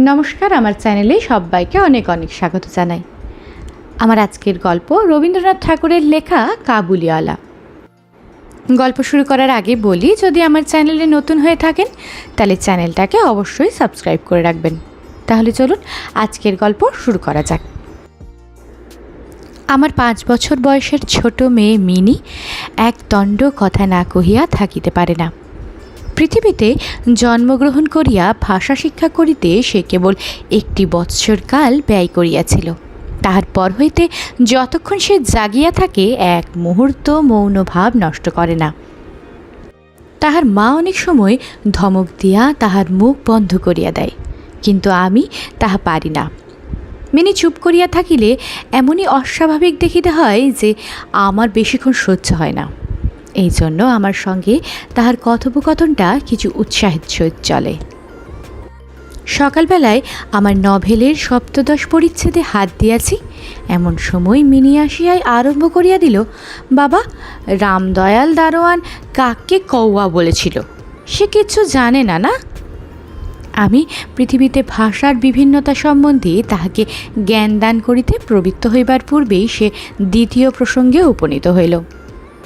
নমস্কার, আমার চ্যানেলে সবাইকে অনেক অনেক স্বাগত জানাই। আমার আজকের গল্প রবীন্দ্রনাথ ঠাকুরের লেখা কাবুলিওয়ালা। গল্প শুরু করার আগে বলি, যদি আমার চ্যানেলে নতুন হয়ে থাকেন, তাহলে চ্যানেলটাকে অবশ্যই সাবস্ক্রাইব করে রাখবেন। তাহলে চলুন আজকের গল্প শুরু করা যাক। আমার পাঁচ বছর বয়সের ছোট মেয়ে মিনি এক দণ্ড কথা না কহিয়া থাকিতে পারে না। পৃথিবীতে জন্মগ্রহণ করিয়া ভাষা শিক্ষা করিতে সে কেবল একটি বৎসর কাল ব্যয় করিয়াছিল। তাহার পর হইতে যতক্ষণ সে জাগিয়া থাকে, এক মুহূর্ত মৌন ভাব নষ্ট করে না। তাহার মা অনেক সময় ধমক দিয়া তাহার মুখ বন্ধ করিয়া দেয়, কিন্তু আমি তাহা পারি না। মিনি চুপ করিয়া থাকিলে এমনই অস্বাভাবিক দেখিতে হয় যে, আমার বেশিক্ষণ সহ্য হয় না। এই জন্য আমার সঙ্গে তাহার কথোপকথনটা কিছু উৎসাহিত সহিত চলে। সকালবেলায় আমার নভেলের সপ্তদশ পরিচ্ছেদে হাত দিয়াছি, এমন সময় মিনি আসিয়াই আরম্ভ করিয়া দিল, বাবা, রামদয়াল দারোয়ান কাককে কৌয়া বলেছিল, সে কিচ্ছু জানে না না? আমি পৃথিবীতে ভাষার বিভিন্নতা সম্বন্ধে তাহাকে জ্ঞান দান করিতে প্রবৃত্ত হইবার পূর্বেই সে দ্বিতীয় প্রসঙ্গে উপনীত হইল।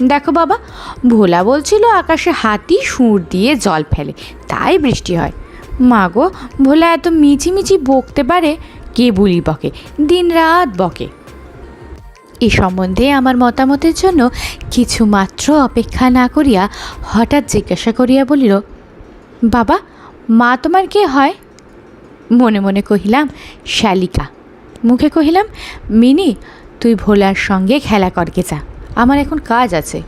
দেখো বাবা, ভোলা বলছিল আকাশে হাতি সুর দিয়ে জল ফেলে, তাই বৃষ্টি হয়। মা গো, ভোলা এত মিচিমিচি বকতে পারে? কে বলি বকে? দিন রাত বকে। এ সম্বন্ধে আমার মতামতের জন্য কিছু মাত্র অপেক্ষা না করিয়া হঠাৎ জিজ্ঞাসা করিয়া বলিল, বাবা, মা তোমার কে হয়? মনে মনে কহিলাম শালিকা মুখে কহিলাম, মিনি, তুই ভোলার সঙ্গে খেলা করকে যা। আমার এখন কাজ আছে।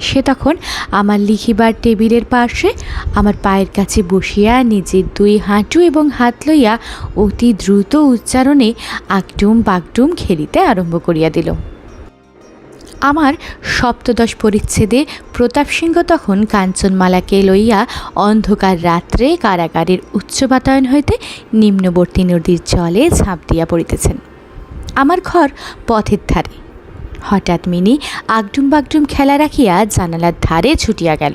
সে তখন আমার লিখিবার টেবিলের পার্শ্বে আমার পায়ের কাছে বসিয়া নিজের দুই হাঁটু এবং হাত লইয়া অতি দ্রুত উচ্চারণে আকটুম বাগটুম খেলিতে আরম্ভ করিয়া দিল। আমার সপ্তদশ পরিচ্ছেদে প্রতাপ সিংহ তখন কাঞ্চনমালাকে লইয়া অন্ধকার রাত্রে কারাগারের উচ্চ বাতায়ন হইতে নিম্নবর্তী নদীর জলে ঝাঁপ দিয়া পড়িতেছেন। আমার ঘর পথের ধারে। হঠাৎ মিনি আগডুম বাগডুম খেলা রাখিয়া জানালার ধারে ছুটিয়া গেল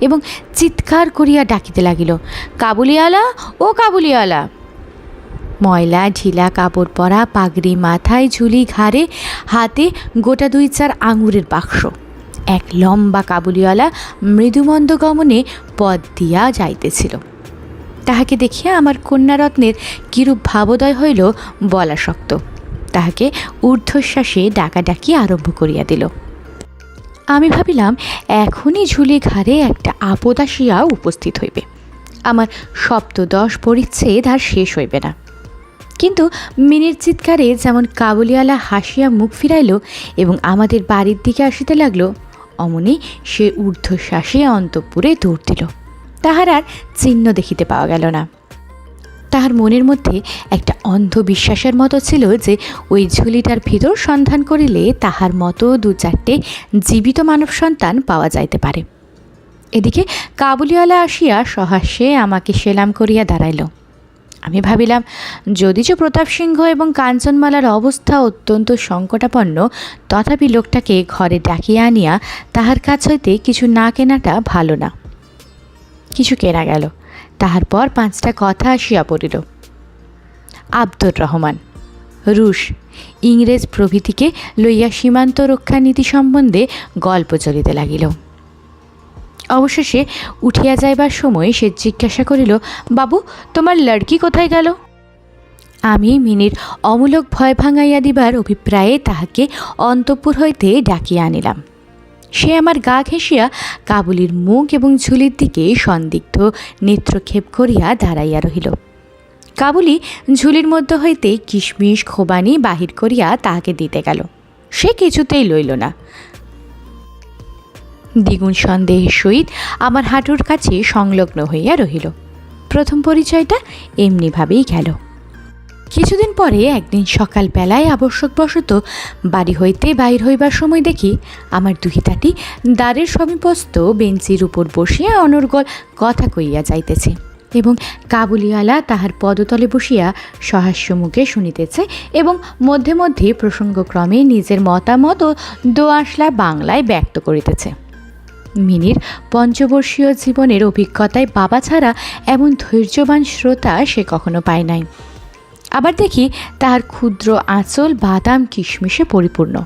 এবং চিৎকার করিয়া ডাকিতে লাগিল, কাবুলিওয়ালা, ও কাবুলিওয়ালা! ময়লা, ঢিলা কাপড় পরা, পাগড়ি মাথায় ঝুলি ঘাড়ে, হাতে গোটা দুই চার আঙুরের বাক্স। এক লম্বা কাবুলিওয়ালা মৃদুমন্দ গমনে পথ দিয়া যাইতেছিল। তাহাকে দেখিয়া আমার কন্যারত্নের কিরূপ ভাবোদয় হইল বলা শক্ত। তাহাকে ঊর্ধ্বশ্বাসে ডাকাডাকি আরম্ভ করিয়া দিল। আমি ভাবিলাম, এখনই ঝুলি ঘাড়ে একটা আপদ আসিয়া উপস্থিত হইবে। আমার সপ্তদশ পরিচ্ছেদ আর শেষ হইবে না। কিন্তু মিনির চিৎকারে যেমন কাবুলিওয়ালা হাসিয়া মুখ ফিরাইল এবং আমাদের বাড়ির দিকে আসিতে লাগল, অমনি সে ঊর্ধ্বশ্বাসে অন্তঃপুরে দৌড় দিল। তাহার আর চিহ্ন দেখিতে পাওয়া গেল না। তাহার মনের মধ্যে একটা অন্ধবিশ্বাসের মতো ছিল যে ওই ঝুলিটার ভিতর সন্ধান করিলে তাহার মতো দু চারটে জীবিত মানব সন্তান পাওয়া যাইতে পারে। এদিকে কাবুলিওয়ালা আসিয়া সহাস্যে আমাকে সেলাম করিয়া দাঁড়াইল। আমি ভাবিলাম যদিচ প্রতাপ সিংহ এবং কাঞ্চনমালার অবস্থা অত্যন্ত সংকটাপন্ন, তথাপি লোকটাকে ঘরে ডাকিয়া আনিয়া তাহার কাছ হইতে কিছু না কেনাটা ভালো না। কিছু কেনা গেল। তাহার পর পাঁচটা কথা আসিয়া পড়িল। আব্দুর রহমান, রুশ, ইংরেজ প্রভৃতিকে লইয়া সীমান্ত রক্ষা নীতি সম্বন্ধে গল্প চলিতে লাগিল। অবশেষে উঠিয়া যাইবার সময় সে জিজ্ঞাসা করিল, বাবু, তোমার লড়কি কোথায় গেল? আমি মিনির অমূলক ভয় ভাঙাইয়া দিবার অভিপ্রায়ে তাহাকে অন্তঃপুর হইতে ডাকিয়া আনিলাম। সে আমার গা ঘেঁষিয়া কাবুলির মুখ এবং ঝুলির দিকে সন্দিগ্ধ নেত্রক্ষেপ করিয়া দাঁড়াইয়া রহিল। কাবুলি ঝুলির মধ্য হইতে কিশমিশ, খোবানি বাহির করিয়া তাহাকে দিতে গেল। সে কিছুতেই লইল না। দ্বিগুণ সন্দেহের সহিত আমার হাঁটুর কাছে সংলগ্ন হইয়া রহিল। প্রথম পরিচয়টা এমনিভাবেই গেল। কিছুদিন পরে একদিন সকালবেলায় আবশ্যকবশত বাড়ি হইতে বাইর হইবার সময় দেখি আমার দুহিতাটি দ্বারের সমীপস্থ বেঞ্চির উপর বসিয়া অনর্গল কথা কইয়া যাইতেছে এবং কাবুলিওয়ালা তাহার পদতলে বসিয়া সহাস্য মুখে শুনিতেছে এবং মধ্যে মধ্যে প্রসঙ্গক্রমে নিজের মতামত ও দোআঁশলা বাংলায় ব্যক্ত করিতেছে। মিনির পঞ্চবর্ষীয় জীবনের অভিজ্ঞতায় বাবা ছাড়া এমন ধৈর্যবান শ্রোতা সে কখনো পায় নাই। আবার দেখি তাহার ক্ষুদ্র আঁচল বাদাম কিশমিশে পরিপূর্ণ।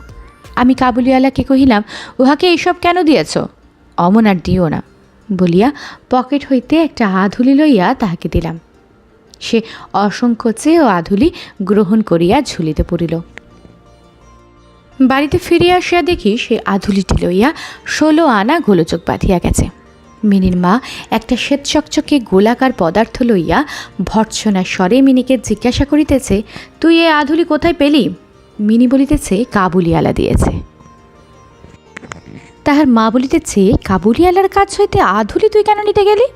আমি কাবুলিওয়ালাকে কহিলাম, উহাকে এইসব কেন দিয়েছ? অমন আর দিও না। বলিয়া পকেট হইতে একটা আধুলি লইয়া তাহাকে দিলাম। সে অসংকোচে ও আধুলি গ্রহণ করিয়া ঝুলিতে পড়িল। বাড়িতে ফিরিয়া আসিয়া দেখি সে আধুলিটি লইয়া ষোলো আনা গোলযোগ বাঁধিয়া গেছে। মিনির মা একটা শ্বেত চকচকে গোলাকার পদার্থ লইয়া ভর্ৎসনা স্বরে মিনিকে জিজ্ঞাসা করিতেছে, তুই এ আধুলি কোথায় পেলি? মিনি বলিতেছে কাবুলিয়ালা দিয়েছে। তাহার মা বলিতেছে কাবুলিয়ালার কাজ হইতে আধুলি তুই কেন নিতে গেলি?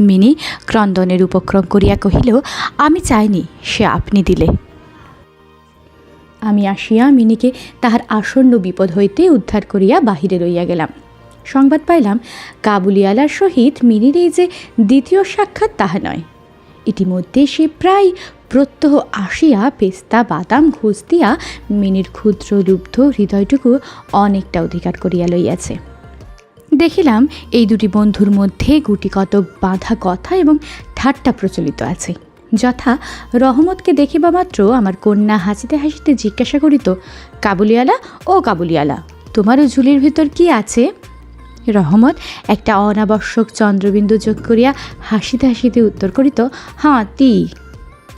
মিনি ক্রন্দনের উপক্রম করিয়া কহিল, আমি চাইনি, সে আপনি দিলে। আমি আসিয়া মিনিকে তাহার আসন্ন বিপদ হইতে উদ্ধার করিয়া বাহিরে লইয়া গেলাম। সংবাদ পাইলাম, কাবুলিওয়ালার সহিত মিনির এই যে দ্বিতীয় সাক্ষাৎ তাহা নয়। ইতিমধ্যে সে প্রায় প্রত্যহ আসিয়া পেস্তা, বাদাম, ঘুষ দিয়া মিনির ক্ষুদ্র লুব্ধ হৃদয়টুকু অনেকটা অধিকার করিয়া লইয়াছে। দেখিলাম এই দুটি বন্ধুর মধ্যে গুটি কতক বাঁধা কথা এবং ঠাট্টা প্রচলিত আছে। যথা রহমতকে দেখিবা মাত্র আমার কন্যা হাসিতে হাসিতে জিজ্ঞাসা করিত কাবুলিয়ালা ও কাবুলিয়ালা তোমারও ঝুলির ভিতর কি আছে? রহমত, একটা অনাবশ্যক চন্দ্রবিন্দু যোগ করিয়া হাসিতে হাসিতে উত্তর করিত, হাঁ, তি।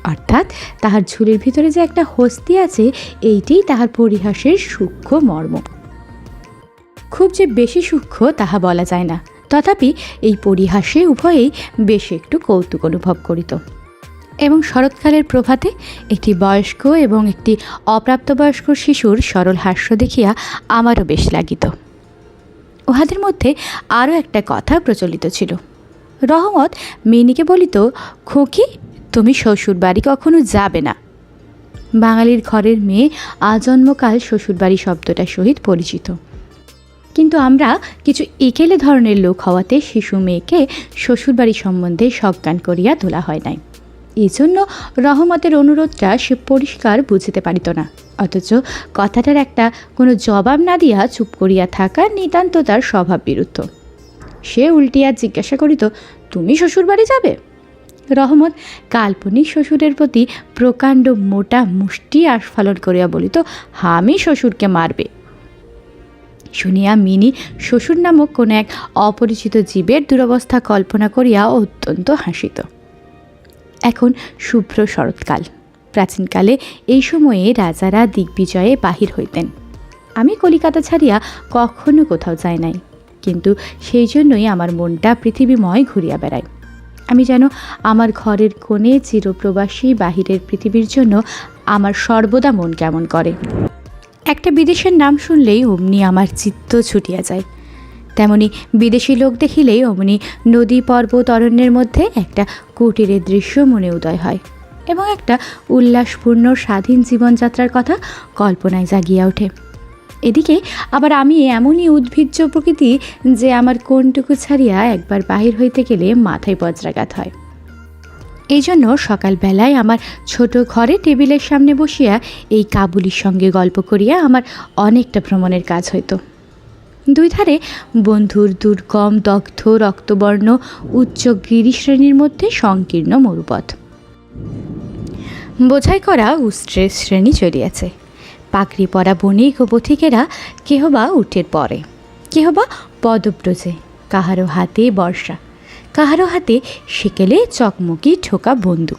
অর্থাৎ তাহার ঝুলির ভিতরে যে একটা হস্তি আছে, এইটিই তাহার পরিহাসের সূক্ষ্ম মর্ম। খুব যে বেশি সূক্ষ্ম তাহা বলা যায় না। তথাপি এই পরিহাসে উভয়েই বেশ একটু কৌতুক অনুভব করিত। এবং শরৎকালের প্রভাতে একটি বয়স্ক এবং একটি অপ্রাপ্তবয়স্ক শিশুর সরল হাস্য দেখিয়া আমারও বেশ লাগিত। উহাদের মধ্যে আরও একটা কথা প্রচলিত ছিল। রহমত মিনিকে বলিত, খোকি, তুমি শ্বশুর বাড়ি কখনো যাবে না। বাঙালির ঘরের মেয়ে আজন্মকাল শ্বশুরবাড়ি শব্দটার সহিত পরিচিত। কিন্তু আমরা কিছু একেলে ধরনের লোক হওয়াতে শিশু মেয়েকে শ্বশুরবাড়ি সম্বন্ধে সজ্ঞান করিয়া তোলা হয় নাই। এই জন্য রহমতের অনুরোধটা সে পরিষ্কার বুঝিতে পারিত না। অথচ কথাটার একটা কোনো জবাব না দিয়া চুপ করিয়া থাকা নিতান্ত তার স্বভাব বিরুদ্ধ। সে উল্টিয়া জিজ্ঞাসা করিত, তুমি শ্বশুরবাড়ি যাবে? রহমত, কাল্পনিক শ্বশুরের প্রতি প্রকাণ্ড মোটা মুষ্টি আস্ফালন করিয়া বলিত হামি শ্বশুরকে মারবে। শুনিয়া মিনি শ্বশুর নামক কোনো এক অপরিচিত জীবের দুরবস্থা কল্পনা করিয়া অত্যন্ত হাসিত। এখন শুভ্র শরৎকাল। প্রাচীনকালে এই সময়ে রাজারা দিগ্বিজয়ে বাহির হইতেন। আমি কলিকাতা ছাড়িয়া কখনো কোথাও যাই নাই, কিন্তু সেই জন্যই আমার মনটা পৃথিবীময় ঘুরিয়া বেড়ায়। আমি যেন আমার ঘরের কোণে চিরপ্রবাসী বাহিরের পৃথিবীর জন্য আমার সর্বদা মন কেমন করে। একটা বিদেশের নাম শুনলেই অমনি আমার চিত্ত ছুটিয়া যায়। তেমনি বিদেশি লোক দেখিলেই অমনি নদী, পর্বত, অরণ্যের মধ্যে একটা কুটিরের দৃশ্য মনে উদয় হয় এবং একটা উল্লাসপূর্ণ স্বাধীন জীবনযাত্রার কথা কল্পনায় জাগিয়া ওঠে। এদিকে আবার আমি এমনই উদ্ভিজ্জ প্রকৃতি যে আমার কোনটুকু ছাড়িয়া একবার বাহির হইতে গেলে মাথায় বজ্রাঘাত হয়। এই জন্য সকালবেলায় আমার ছোট ঘরে টেবিলের সামনে বসিয়া এই কাবুলির সঙ্গে গল্প করিয়া আমার অনেকটা ভ্রমণের কাজ হইতো। দুই ধারে বন্ধুর দুর্গম, দগ্ধ, রক্তবর্ণ, উচ্চ গিরিশ্রেণীর মধ্যে সংকীর্ণ মরুপথ। বোঝাই করা উস্ত্রের শ্রেণি চলিয়াছে। পাকড়ি পরা বণিক ও পথিকেরা কেহ বা উঠের পরে কেহ বা পদব্রজে কাহারও হাতে বর্ষা কাহারও হাতে সেকেলে চকমকি ঠোকা বন্দুক।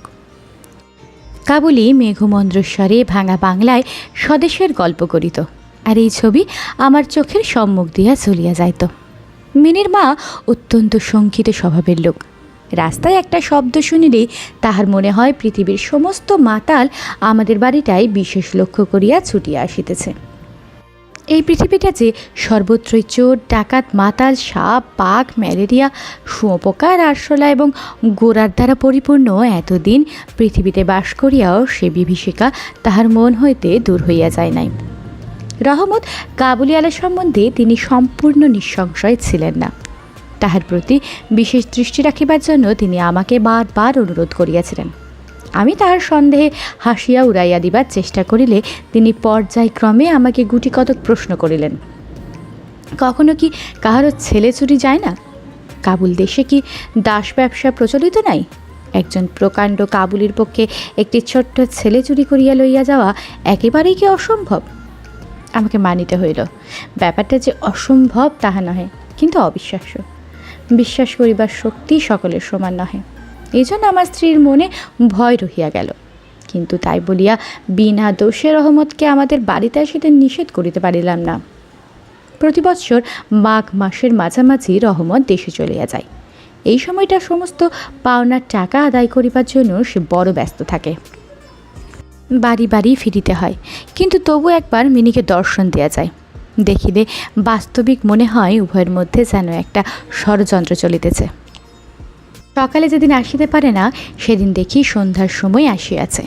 কাবুলি মেঘমন্দ্রস্বরে ভাঙা বাংলায় স্বদেশের গল্প করিত আর এই ছবি আমার চোখের সম্মুখ দিয়া চলিয়া যাইত। মিনির মা অত্যন্ত শঙ্কিত স্বভাবের লোক। রাস্তায় একটা শব্দ শুনিলেই তাহার মনে হয় পৃথিবীর সমস্ত মাতাল আমাদের বাড়িটাই বিশেষ লক্ষ্য করিয়া ছুটিয়া আসিতেছে। এই পৃথিবীটা যে সর্বত্রই চোর, ডাকাত, মাতাল, সাপ, বাঘ, ম্যালেরিয়া শুঁয়োপোকা আরশোলা এবং গোড়ার দ্বারা পরিপূর্ণ এতদিন পৃথিবীতে বাস করিয়াও সে বিভীষিকা তাহার মন হইতে দূর হইয়া যায় নাই। রহমত কাবুলিওয়ালা সম্বন্ধে তিনি সম্পূর্ণ নিঃসংশয় ছিলেন না। তাহার প্রতি বিশেষ দৃষ্টি রাখিবার জন্য তিনি আমাকে বারবার অনুরোধ করিয়াছিলেন। আমি তাহার সন্দেহে হাসিয়া উড়াইয়া দিবার চেষ্টা করিলে তিনি পর্যায়ক্রমে আমাকে গুটি কতক প্রশ্ন করিলেন, কখনো কি কাহারও ছেলে চুরি যায় না? কাবুল দেশে কি দাস ব্যবসা প্রচলিত নাই? একজন প্রকাণ্ড কাবুলির পক্ষে একটি ছোট্ট ছেলে চুরি করিয়া লইয়া যাওয়া একেবারেই কি অসম্ভব? আমাকে মানিতে হইল। ব্যাপারটা যে অসম্ভব তাহা নহে, কিন্তু অবিশ্বাস্য। বিশ্বাস করিবার শক্তি সকলের সমান নহে। এই জন্য আমার স্ত্রীর মনে ভয় রহিয়া গেল। কিন্তু তাই বলিয়া বিনা দোষে রহমতকে আমাদের বাড়িতে আসিতে নিষেধ করিতে পারিলাম না। প্রতি বৎসর মাঘ মাসের মাঝামাঝি রহমত দেশে চলিয়া যায়। এই সময়টা সমস্ত পাওনার টাকা আদায় করিবার জন্য সে বড় ব্যস্ত থাকে। বাড়ি বাড়ি ফিরিতে হয়। কিন্তু তবু একবার মিনিকে দর্শন দেওয়া যায়। দেখিলে বাস্তবিক মনে হয় উভয়ের মধ্যে যেন একটা ষড়যন্ত্র চলিতেছে। সকালে যেদিন আসিতে পারে না, সেদিন দেখি সন্ধ্যার সময় আসিয়াছে।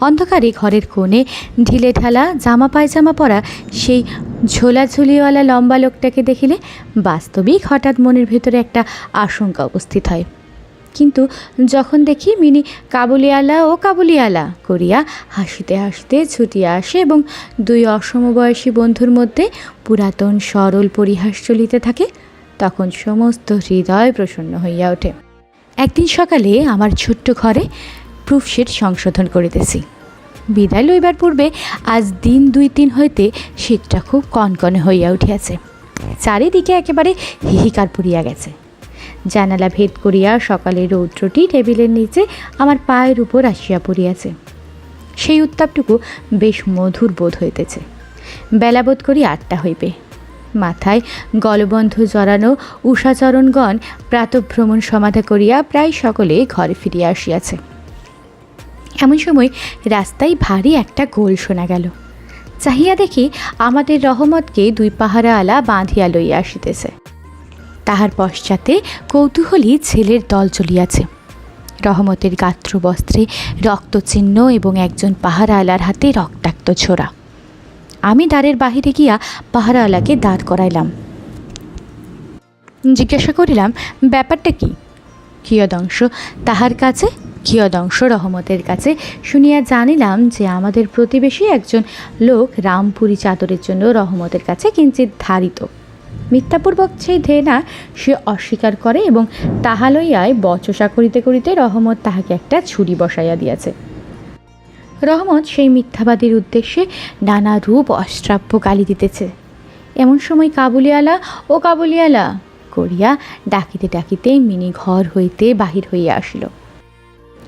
অন্ধকারে ঘরের কোণে ঢিলে ঢালা জামা পায়জামা পরা সেই ঝোলাঝুলিওয়ালা লম্বা লোকটাকে দেখিলে বাস্তবিক হঠাৎ মনের ভেতরে একটা আশঙ্কা উপস্থিত হয়। কিন্তু যখন দেখি মিনি কাবুলিয়ালা ও কাবুলিয়ালা করিয়া হাসিতে হাসিতে ছুটিয়া আসে এবং দুই অসমবয়সী বন্ধুর মধ্যে পুরাতন সরল পরিহাস চলিতে থাকে, তখন সমস্ত হৃদয় প্রসন্ন হইয়া ওঠে। একদিন সকালে আমার ছোট্ট ঘরে প্রুফশিট সংশোধন করিতেছি। বিদায় লইবার পূর্বে আজ দিন দুই তিন হইতে শীতটা খুব কনকনে হইয়া উঠিয়াছে। চারিদিকে একেবারে হিহিকার পড়িয়া গেছে। জানালা ভেদ করিয়া সকালের রৌদ্রটি টেবিলের নিচে আমার পায়ের উপর আসিয়া পড়িয়াছে। সেই উত্তাপটুকু বেশ মধুর বোধ হইতেছে। বেলাবোধ করি আটটা হইবে। মাথায় গলবন্ধ জড়ানো উষাচরণগণ প্রাতভ্রমণ সমাধা করিয়া প্রায় সকলে ঘরে ফিরিয়া আসিয়াছে। এমন সময় রাস্তায় ভারী একটা গোল শোনা গেল। চাহিয়া দেখি আমাদের রহমতকে দুই পাহারাওয়ালা বাঁধিয়া লইয়া আসিতেছে। তাহার পশ্চাতে কৌতূহলী ছেলের দল চলিয়াছে। রহমতের গাত্র বস্ত্রে রক্তচিহ্ন এবং একজন পাহারাওয়ালার হাতে রক্তাক্ত ছোড়া। আমি দ্বারের বাহিরে গিয়া পাহারাওয়ালাকে দাঁড় করাইলাম। জিজ্ঞাসা করিলাম, ব্যাপারটা কি? কিয়দংশ, তাহার কাছে? কিয়দংশ, রহমতের কাছে। শুনিয়া জানিলাম যে আমাদের প্রতিবেশী একজন লোক রামপুরি চাদরের জন্য রহমতের কাছে কিঞ্চিত ধারিত। মিথ্যাপূর্বক সেই ধেনা সে অস্বীকার করে এবং তাহা লইয়াই বচসা করিতে করিতে রহমত তাহাকে একটা ছুরি বসাইয়া দিয়াছে। রহমত সেই মিথ্যাবাদীর উদ্দেশ্যে নানা রূপ অশ্রাব্য গালি দিতেছে। এমন সময় কাবুলিয়ালা ও কাবুলিয়ালা করিয়া ডাকিতে ডাকিতে মিনি ঘর হইতে বাহির হইয়া আসিল।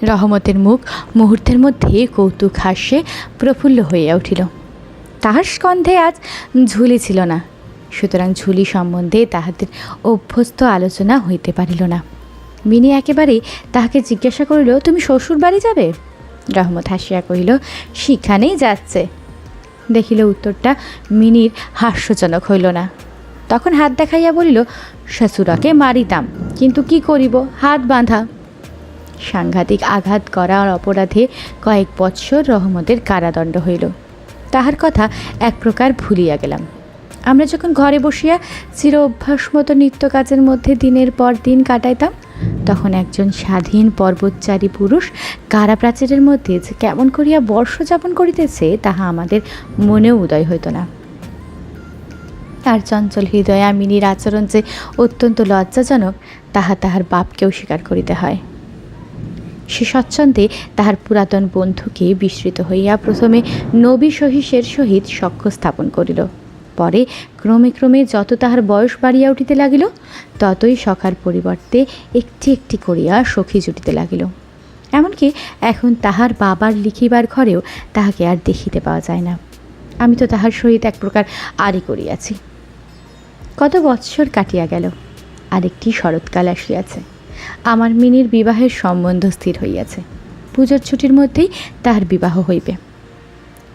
রহমতের মুখ মুহূর্তের মধ্যে কৌতুক হাস্যে প্রফুল্ল হইয়া উঠিল। তাহার স্কন্ধে আজ ঝুলি ছিল না। সুতরাং ঝুলি সম্বন্ধে তাহাদের অভ্যস্ত আলোচনা হইতে পারিল না। মিনি একেবারে তাহাকে জিজ্ঞাসা করিল, তুমি শ্বশুর বাড়ি যাবে? রহমত হাসিয়া কহিল, সেখানেই যাচ্ছে। দেখিল উত্তরটা মিনির হাস্যজনক হইল না। তখন হাত দেখাইয়া বলিল, শ্বশুরাকে মারিতাম, কিন্তু কি করিব? হাত বাঁধা। সাংঘাতিক আঘাত করার অপরাধে কয়েক বৎসর রহমতের কারাদণ্ড হইল। তাহার কথা এক প্রকার ভুলিয়া গেলাম। আমরা যখন ঘরে বসিয়া চির অভ্যাস মতো নিত্য কাজের মধ্যে দিনের পর দিন কাটাইতাম, তখন একজন স্বাধীন পর্বতচারী পুরুষ কারা প্রাচীরের মধ্যে যে কেমন করিয়া বর্ষ যাপন করিতেছে, তাহা আমাদের মনেও উদয় হইত না। তার চঞ্চল হৃদয়া মিনির আচরণ যে অত্যন্ত লজ্জাজনক, তাহা তাহার বাপকেও স্বীকার করিতে হয়। সে স্বচ্ছন্দে তাহার পুরাতন বন্ধুকে বিস্মৃত হইয়া প্রথমে নবী সহিসের সহিত সখ্য স্থাপন করিল। পরে ক্রমে ক্রমে যত তাহার বয়স বাড়িয়া উঠিতে লাগিল, ততই সখার পরিবর্তে একটি একটি করিয়া সখী জুটিতে লাগিল। এমনকি এখন তাহার বাবার লিখিবার ঘরেও তাহাকে আর দেখিতে পাওয়া যায় না। আমি তো তাহার সহিত এক প্রকার আড়ি করিয়াছি। কত বৎসর কাটিয়া গেল, আরেকটি শরৎকাল আসিয়াছে। আমার মিনির বিবাহের সম্বন্ধ স্থির হইয়াছে। পুজোর ছুটির মধ্যেই তাহার বিবাহ হইবে।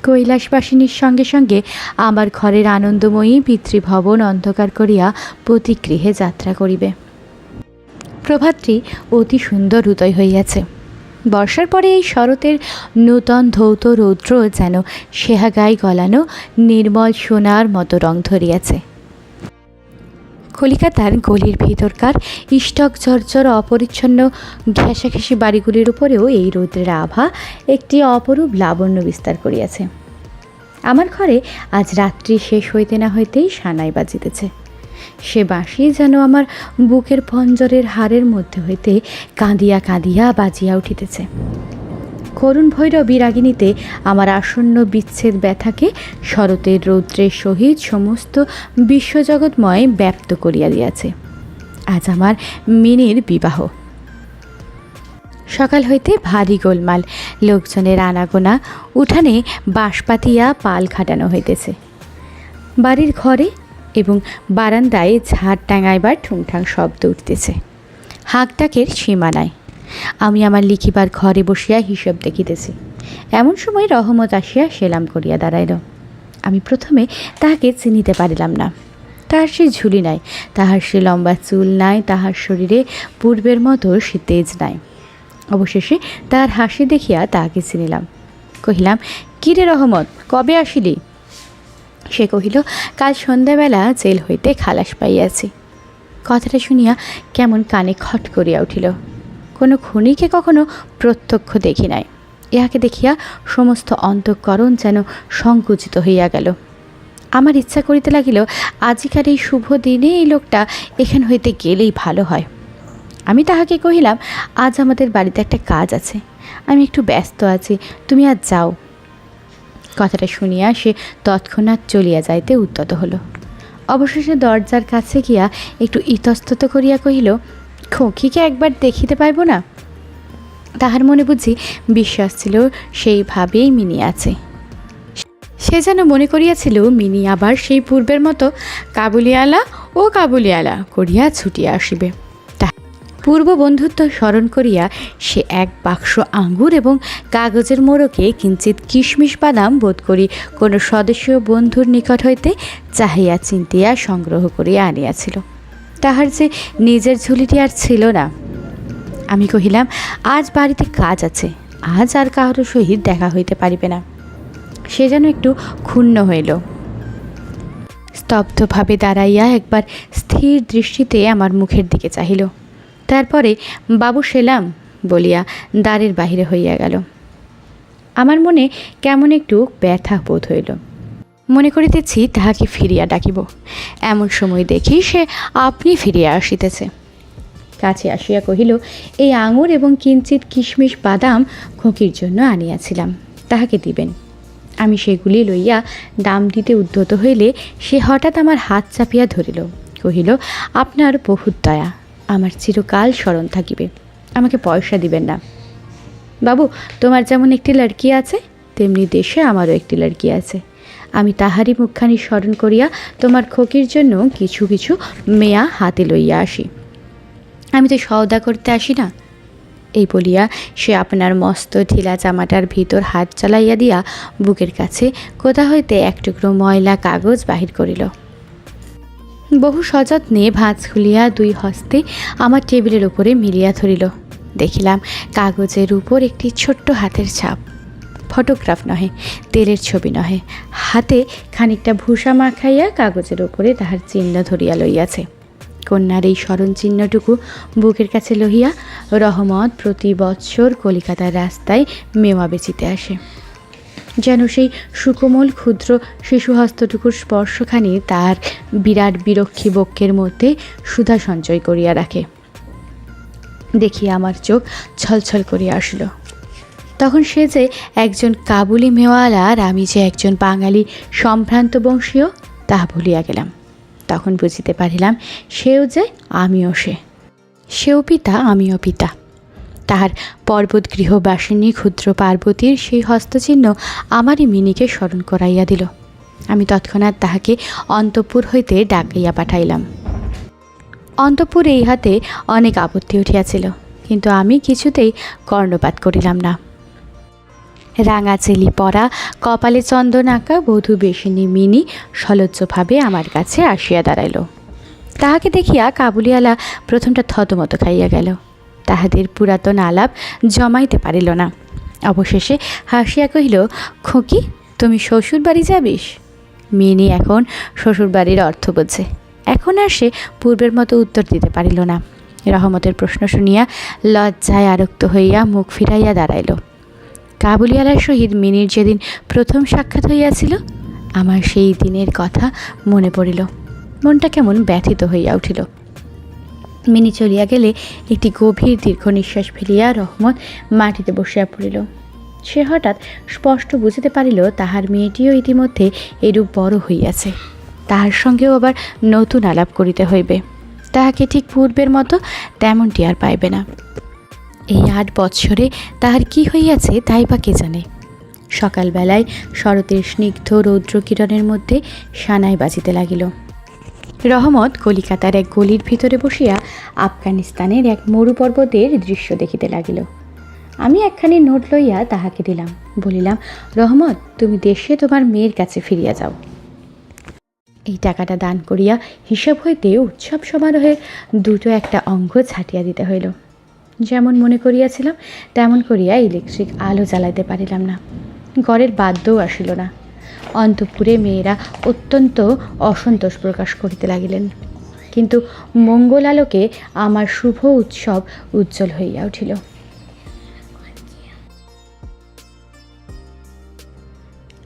কৈলাসবাসিনীর সঙ্গে সঙ্গে আমার ঘরের আনন্দময়ী পিতৃভবন অন্ধকার করিয়া প্রতিগৃহে যাত্রা করিবে। প্রভাতটি অতি সুন্দর হৃদয় হইয়াছে। বর্ষার পরে এই শরতের নূতন ধৌত রৌদ্র যেন সেহাগায় গলানো নির্মল সোনার মতো রং ধরিয়াছে। কলিকাতার গলির ভিতরকার ইষ্টক ঝরঝর অপরিচ্ছন্ন ঘেঁষাঘেঁষি বাড়িগুলির উপরেও এই রৌদ্রের আভা একটি অপরূপ লাবণ্য বিস্তার করিয়াছে। আমার ঘরে আজ রাত্রি শেষ হইতে না হইতেই সানাই বাজিতেছে। সে বাঁশি যেন আমার বুকের পঞ্জরের হাড়ের মধ্যে হইতে কাঁদিয়া কাঁদিয়া বাজিয়া উঠিতেছে। করুণ ভৈরবী রাগিনীতে আমার আসন্ন বিচ্ছেদ ব্যথাকে শরতের রৌদ্রের সহিত সমস্ত বিশ্বজগৎময় ব্যপ্ত করিয়া দিয়াছে। আজ আমার মিনির বিবাহ। সকাল হইতে ভারী গোলমাল। লোকজনের আনাগোনা উঠানে বাঁশ পাতিয়া পাল খাটানো হইতেছে। বাড়ির ঘরে এবং বারান্দায় ঝাড় টাঙাইবার ঠুংঠাং শব্দ উঠতেছে। হাঁকডাকের সীমা নাই আমি আমার লিখিবার ঘরে বসিয়া হিসেব দেখিতেছি। এমন সময় রহমত আসিয়া সেলাম করিয়া দাঁড়াইল। আমি প্রথমে তাহাকে চিনিতে পারিলাম না। তাহার সে ঝুলি নাই, তাহার সে লম্বা চুল নাই, তাহার শরীরে পূর্বের মতো সে তেজ নাই। অবশেষে তাহার হাসি দেখিয়া তাহাকে চিনিলাম। কহিলাম, কিরে রহমত, কবে আসিলি? সে কহিল, কাল সন্ধ্যাবেলা জেল হইতে খালাস পাইয়াছি। কথাটা শুনিয়া কেমন কানে খট করিয়া উঠিল। কোনো খুনিকে কখনো প্রত্যক্ষ দেখি নাই। ইহাকে দেখিয়া সমস্ত অন্তঃকরণ যেন সংকুচিত হইয়া গেল। আমার ইচ্ছা করিতে লাগিল, আজিকার এই শুভ দিনে এই লোকটা এখান হইতে গেলেই ভালো হয়। আমি তাহাকে কহিলাম, আজ আমাদের বাড়িতে একটা কাজ আছে। আমি একটু ব্যস্ত আছি, তুমি আজ যাও। কথাটা শুনিয়া সে তৎক্ষণাৎ চলিয়া যাইতে উদ্যত হলো। অবশেষে দরজার কাছে গিয়া একটু ইতস্তত করিয়া কহিল খোঁকিকে একবার দেখিতে পাইব না? তাহার মনে বুঝি বিশ্বাস ছিল সেইভাবেই মিনি আছে। সে যেন মনে করিয়াছিল মিনি আবার সেই পূর্বের মতো কাবুলিয়ালা ও কাবুলিয়ালা করিয়া ছুটিয়া আসিবে। পূর্ব বন্ধুত্ব স্মরণ করিয়া সে এক বাক্স আঙ্গুর এবং কাগজের মোড়কে কিঞ্চিত কিশমিশ বাদাম বোধ করি কোনো সদস্য বন্ধুর নিকট হইতে চাহিয়া চিন্তিয়া সংগ্রহ করিয়া আনিয়াছিল। তাহার যে নিজের ঝুলিটি আর ছিল না। আমি কহিলাম, আজ বাড়িতে কাজ আছে, আজ আর কাহারও সহিত দেখা হইতে পারিবে না। সে যেন একটু ক্ষুণ্ণ হইল। স্তব্ধভাবে দাঁড়াইয়া একবার স্থির দৃষ্টিতে আমার মুখের দিকে চাহিল। তারপরে, বাবু সেলাম, বলিয়া দ্বারের বাহিরে হইয়া গেল। আমার মনে কেমন একটু ব্যথা বোধ হইল। মনে করিতেছি তাহাকে ফিরিয়া ডাকিব। এমন সময় দেখি সে আপনি ফিরিয়া আসিতেছে। কাছে আসিয়া কহিল, এই আঙুর এবং কিঞ্চিত কিশমিশ বাদাম খোঁকির জন্য আনিয়াছিলাম, তাহাকে দিবেন আমি সেগুলি লইয়া দাম দিতে উদ্যত হইলে সে হঠাৎ আমার হাত চাপিয়া ধরিল, কহিল, আপনার বহুত দয়া, আমার চিরকাল স্মরণ থাকিবে, আমাকে পয়সা দিবেন না। বাবু, তোমার যেমন একটি লড়কি আছে, তেমনি দেশে আমারও একটি লড়কি আছে। আমি তাহারই মুখখানি স্মরণ করিয়া তোমার খোকির জন্য কিছু কিছু মেয়া হাতে লইয়া আসি। আমি তো সওদা করতে আসি না। এই বলিয়া সে আপনার মস্ত ঢিলা জামাটার ভিতর হাত চালাইয়া দিয়া বুকের কাছে কোথা হইতে এক টুকরো ময়লা কাগজ বাহির করিল। বহু সযত্নে ভাঁজ খুলিয়া দুই হস্তে আমার টেবিলের উপরে মিলিয়া ধরিল। দেখিলাম কাগজের উপর একটি ছোট্ট হাতের ছাপ। ফটোগ্রাফ নহে, তেলের ছবি নহে। হাতে খানিকটা ভূষা মাখাইয়া কাগজের উপরে তাহার চিহ্ন ধরিয়া লইয়াছে। কন্যার এই স্মরণ চিহ্নটুকু বুকের কাছে লহিয়া রহমত প্রতি বৎসর কলিকাতার রাস্তায় মেওয়া বেচিতে আসে। যেন সেই সুকোমল ক্ষুদ্র শিশুহস্তটুকুর স্পর্শখানি তার বিরাট বিরক্ষী বক্ষের মধ্যে সুধা সঞ্চয় করিয়া রাখে। দেখিয়া আমার চোখ ছলছল করিয়া আসলো। তখন সে যে একজন কাবুলি মেওয়ালা, আর আমি যে একজন বাঙালি সম্ভ্রান্ত বংশীয় তাহা ভুলিয়া গেলাম। তখন বুঝিতে পারিলাম সেও যে আমিও সে। সেও পিতা, আমিও পিতা। তাহার পর্বত গৃহবাসিনী ক্ষুদ্র পার্বতীর সেই হস্তচিহ্ন আমারই মিনিকে স্মরণ করাইয়া দিল। আমি তৎক্ষণাৎ তাহাকে অন্তপুর হইতে ডাকাইয়া পাঠাইলাম। অন্তপুর এই হাতে অনেক আপত্তি উঠিয়াছিল, কিন্তু আমি কিছুতেই কর্ণপাত করিলাম না। রাঙা চেলি পরা কপালে চন্দন আঁকা, বধূ বেশিনী মিনি সলজ্জভাবে আমার কাছে আসিয়া দাঁড়াইল। তাহাকে দেখিয়া কাবুলিওয়ালা প্রথমটা থতমত খাইয়া গেল। তাহাদের পুরাতন আলাপ জমাইতে পারিল না। অবশেষে হাসিয়া কহিল, খোকি, তুমি শ্বশুর বাড়ি যাবিস? মিনি এখন শ্বশুরবাড়ির অর্থ বোঝে। এখন আর সে পূর্বের মতো উত্তর দিতে পারিল না। রহমতের প্রশ্ন শুনিয়া লজ্জায় আরক্ত হইয়া মুখ ফিরাইয়া দাঁড়াইল। কাবুলিওয়ালার সহিত মিনির যেদিন প্রথম সাক্ষাৎ হইয়াছিল, আমার সেই দিনের কথা মনে পড়িল। মনটা কেমন ব্যথিত হইয়া উঠিল। মিনি চলিয়া গেলে একটি গভীর দীর্ঘ নিঃশ্বাস ফেলিয়া রহমত মাটিতে বসিয়া পড়িল। সে হঠাৎ স্পষ্ট বুঝিতে পারিল, তাহার মেয়েটিও ইতিমধ্যে এরূপ বড় হইয়াছে। তাহার সঙ্গেও আবার নতুন আলাপ করিতে হইবে। তাহাকে ঠিক পূর্বের মতো তেমনটি আর পাইবে না। এই আট বৎসরে তাহার কি হইয়াছে তাই বা কে জানে? সকালবেলায় শরতের স্নিগ্ধ রৌদ্রকিরণের মধ্যে সানাই বাজিতে লাগিল। রহমত কলিকাতার এক গলির ভিতরে বসিয়া আফগানিস্তানের এক মরু পর্বতের দৃশ্য দেখিতে লাগিল। আমি একখানি নোট লইয়া তাহাকে দিলাম। বলিলাম, রহমত, তুমি দেশে তোমার মেয়ের কাছে ফিরিয়া যাও। এই টাকাটা দান করিয়া হিসাব হইতে উৎসব সমারোহের দুটো একটা অঙ্গ ছাটিয়া দিতে হইল। যেমন মনে করিয়াছিলাম, তেমন করিয়া ইলেকট্রিক আলো জ্বালাইতে পারিলাম না। ঘরের বাদ্যও আসিল না। অন্তঃপুরে মেয়েরা অত্যন্ত অসন্তোষ প্রকাশ করিতে লাগিলেন। কিন্তু মঙ্গল আলোকে আমার শুভ উৎসব উজ্জ্বল হইয়া উঠিল।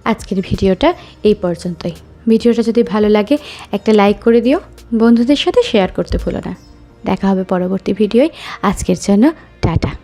আজকের ভিডিওটা এই পর্যন্তই। ভিডিওটা যদি ভালো লাগে, একটা লাইক করে দিও। বন্ধুদের সাথে শেয়ার করতে ভুলো না। দেখা হবে পরবর্তী ভিডিওয়। আজকের জন্য টাটা।